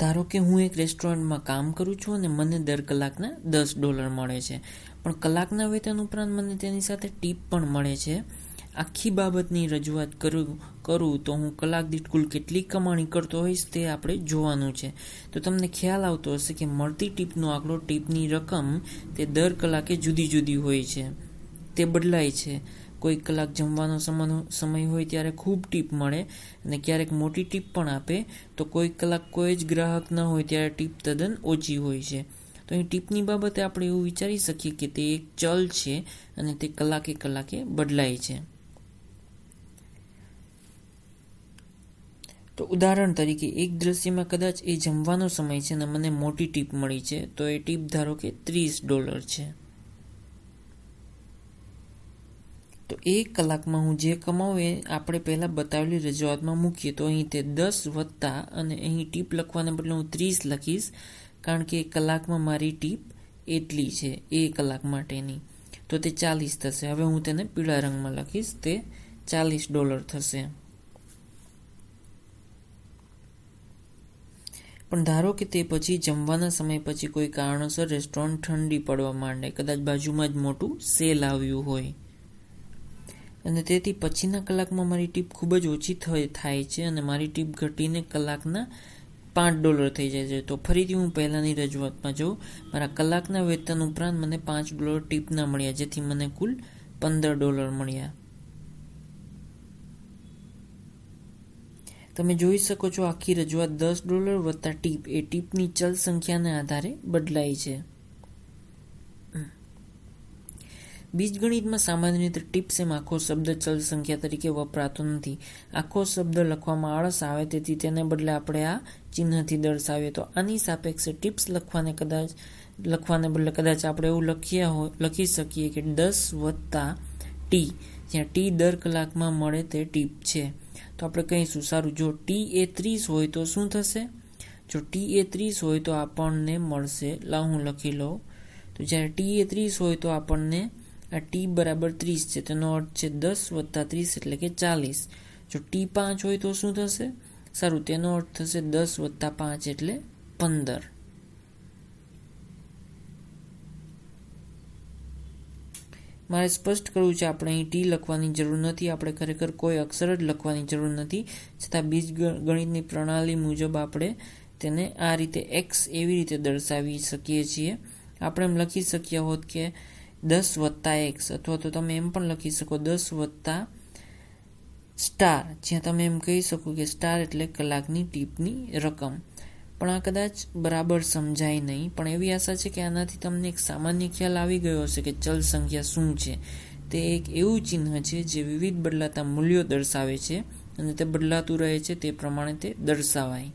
ધારો કે હું એક રેસ્ટોરન્ટમાં કામ કરું છું અને મને દર કલાકના દસ ડોલર મળે છે. પણ કલાકના વેતન ઉપરાંત મને તેની સાથે ટીપ પણ મળે છે. આખી બાબતની રજૂઆત કરું કરું તો હું કલાક દીઠ કુલ કેટલી કમાણી કરતો હોઈશ તે આપણે જોવાનું છે. તો તમને ખ્યાલ આવતો હશે કે મળતી ટીપનો આંકડો, ટીપની રકમ તે દર કલાકે જુદી જુદી હોય છે. તે બદલાય છે. કોઈ કલાક જમવાનો સમય હોય ત્યારે ખૂબ ટીપ મળે અને ક્યારેક મોટી ટીપ પણ આપે, તો કોઈ કલાક કોઈ જ ગ્રાહક ન હોય ત્યારે ટીપ તદ્દન ઓછી હોય છે. તો અહીં ટીપની બાબતે આપણે એવું વિચારી શકીએ કે તે એક ચલ છે અને તે કલાકે કલાકે બદલાય છે. તો ઉદાહરણ તરીકે, એક દ્રશ્યમાં કદાચ એ જમવાનો સમય છે અને મને મોટી ટીપ મળી છે, તો એ ટીપ ધારો કે ત્રીસ ડોલર છે. તો એક કલાકમાં હું જે કમાવું એ આપણે પહેલાં બતાવેલી રજૂઆતમાં મૂકીએ. તો અહીં તે દસ વત્તા અને અહીં ટીપ લખવાને બદલે હું ત્રીસ લખીશ, કારણ કે કલાકમાં મારી ટીપ એટલી છે, એ કલાક માટેની. તો તે ચાલીસ થશે. હવે હું તેને પીળા રંગમાં લખીશ. તે ચાલીસ ડોલર થશે. પણ ધારો કે તે પછી જમવાના સમય પછી કોઈ કારણોસર રેસ્ટોરન્ટ ઠંડી પડવા માંડે. કદાચ બાજુમાં જ મોટું સેલ આવ્યું હોય. અને તેથી પછીના કલાકમાં મારી ટીપ ખૂબ જ ઓછી થાય છે અને મારી ટીપ ઘટીને કલાકના પાંચ ડોલર થઈ જાય છે. તો ફરીથી હું પહેલાંની રજૂઆતમાં જાઉં. મારા કલાકના વેતન ઉપરાંત મને પાંચ ડોલર ટીપના મળ્યા, જેથી મને કુલ પંદર ડોલર મળ્યા. તમે જોઈ શકો છો આખી રજૂઆત દસ ડોલર વત્તા ટીપ. એ ટીપની ચલ સંખ્યાના આધારે બદલાય છે. બીજગણિતમાં સામાન્ય રીતે ટીપ્સ એમ આખો શબ્દ ચલ સંખ્યા તરીકે વપરાતો નથી. આખો શબ્દ લખવામાં આળસ આવે, તેથી તેને બદલે આપણે આ ચિહ્નથી દર્શાવીએ. તો આની સાપેક્ષે ટિપ્સ લખવાને કદાચ, લખવાને બદલે કદાચ આપણે એવું લખ્યા હોય લખી શકીએ કે દસ વત્તા ટી. જ્યાં ટી દર કલાકમાં મળે તે ટીપ છે. તો આપણે કહીશું, સારું, જો ટી એ ત્રીસ હોય તો શું થશે? જો ટી એ ત્રીસ હોય તો આપણને મળશે, લા હું લખી લઉં. તો જ્યારે ટી એ ત્રીસ હોય તો આપણને આ ટી બરાબર ત્રીસ છે તેનો અર્થ છે દસ વત્તા ત્રીસ એટલે કે ચાલીસ. જો ટી પાંચ હોય તો શું થશે? સારું તેનો અર્થ થશે દસ વત્તા પાંચ એટલે પંદર. મારે સ્પષ્ટ કરવું છે, આપણે અહીં ટી લખવાની જરૂર નથી, આપણે ખરેખર કોઈ અક્ષર જ લખવાની જરૂર નથી, છતાં બીજ ગણિતની પ્રણાલી મુજબ આપણે તેને આ રીતે એક્સ એવી રીતે દર્શાવી શકીએ છીએ. આપણે એમ લખી શક્યા હોત કે દસ વત્તા એક્સ અથવા તો તમે એમ પણ લખી શકો દસ વત્તા સ્ટાર જ્યાં તમે એમ કહી શકો કે સ્ટાર એટલે કલાકની ટીપની રકમ પણ આ કદાચ બરાબર સમજાય નહીં પણ એવી આશા છે કે આનાથી તમને એક સામાન્ય ખ્યાલ આવી ગયો હશે કે ચલ સંખ્યા શું છે તે એક એવું ચિહ્ન છે જે વિવિધ બદલાતા મૂલ્યો દર્શાવે છે અને તે બદલાતું રહે છે તે પ્રમાણે તે દર્શાવાય